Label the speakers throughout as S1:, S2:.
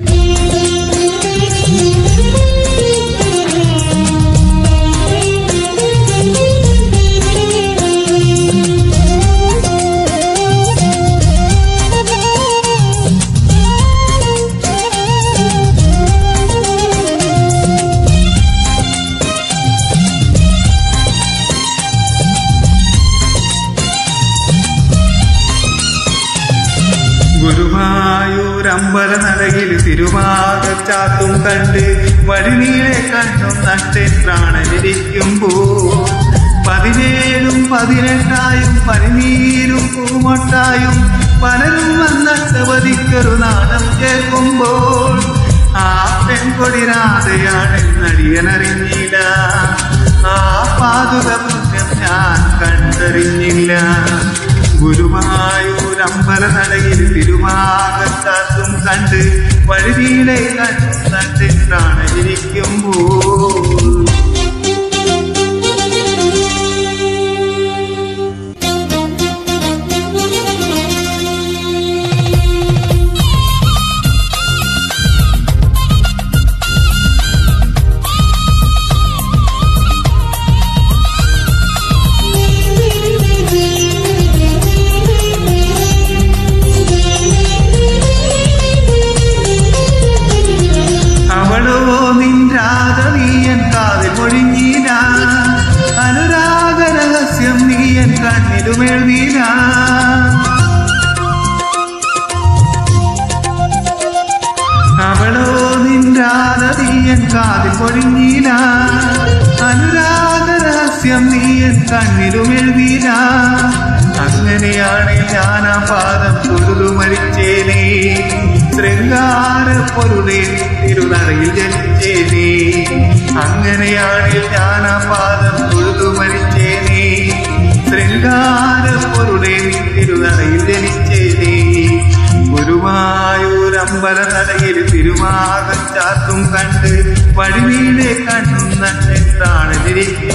S1: Thank you. ഗുരുവായൂരമ്പല നടയിൽ തിരുവാകച്ചാത്തും കണ്ട് വഴിനീളെ കണ്ണും നട്ടെത്രാണലിരിക്കുമ്പോ പതിനേഴും പതിനെട്ടായും പനിനീരും പൂമൊട്ടായും പലരും വന്നവതിക്കൊരു നാണം കേൾക്കുമ്പോൾ ആ പെൺകൊടിരാതെയാണ് നടിയനറിഞ്ഞില്ല. ആ പാതുക ഞാൻ കണ്ടറിഞ്ഞില്ല. ഗുരുവായൂരമ്പല നടയിൽ തിരുവാകത്താത്തും കണ്ട് വഴുതിയിലെ കണ്ടിട്ടാണ് ഇരിക്കുമ്പോൾ അവളോ കണ്ണിലുമെഴുതീന അങ്ങനെയാണ് ഞാൻ ആ പാദം തൊഴുതു മരിച്ചേനേ. ശൃംഗാര പൊരുളെ തിരുനറയിൽ ജനിച്ചേനേ. അങ്ങനെയാണ് ഞാൻ ആ പാദം തൊഴുതു മരിച്ചേനേ. ശൃംഗാര പൊരുളെ തിരുനറയിൽ ജനിച്ചേനേ. ഗുരുവായൂരമ്പല നടയിൽ തിരുമാകം ചാത്തും കണ്ട് പടിവീടെ കണ്ണും നട്ടെത്താണിരിക്കുമ്പോൾ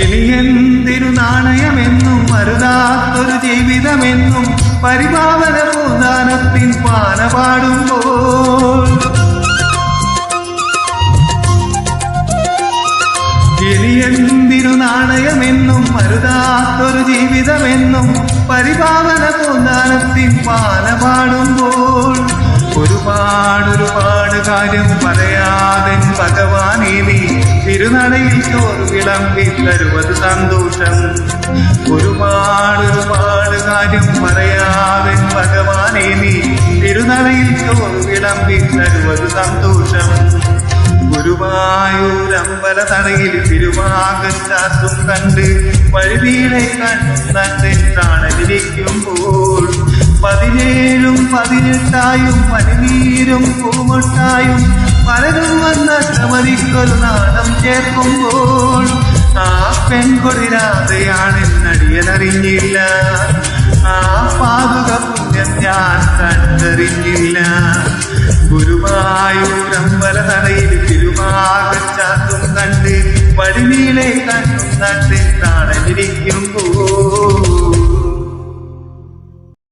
S1: ഇനിയെന്തിനു നാണയമെന്നും മരുതാത്തൊരു ജീവിതമെന്നും പരിപാവന പൂദാനത്തിൻ പാന പാടുമ്പോൾ. എലിയെന്തിരു നാണയമെന്നും മരുതാത്തൊരു ജീവിതമെന്നും പരിപാവന പൂദാനത്തിൻ പാന പാടുമ്പോൾ. ഒരുപാടൊരുപാട് കാര്യം പറയാതെ ഭഗവാനെ നീ. തിരുനടയിൽ തോറ് വിളമ്പി തരുവത് സന്തോഷം. ഒരുപാടൊരുപാട് കാര്യം പറയാതെ ഭഗവാനെ നീ. തിരുനടയിൽ തോറ് വിളമ്പി തരുവത് സന്തോഷം. ഗുരുവായൂരമ്പല തടയിൽ തിരുവാകശാസ്ത്രം കണ്ട് വഴുതിയിലെ കണ്ണു തന്നെ പ്രാണനിരിക്കുമ്പോൾ പതിനേഴും പതിനെട്ടായും പതിനീരും പൂമൊട്ടായും പലരും വന്ന ശ്രമതിക്കൊരു നാടം ചേർക്കുമ്പോൾ ആ പെൺകൊടിരാതെയാണ് നടിയനറിഞ്ഞില്ല ആ പാതുക പുണ്യം ഞാൻ കണ്ടറിഞ്ഞില്ല. ഗുരുവായൂരം വല തടയിൽ തിരുവാകച്ചാത്തും കണ്ട് വഴിനീളെ കണ്ണും നട്ടെത്താണലിരിക്കുമ്പോൾ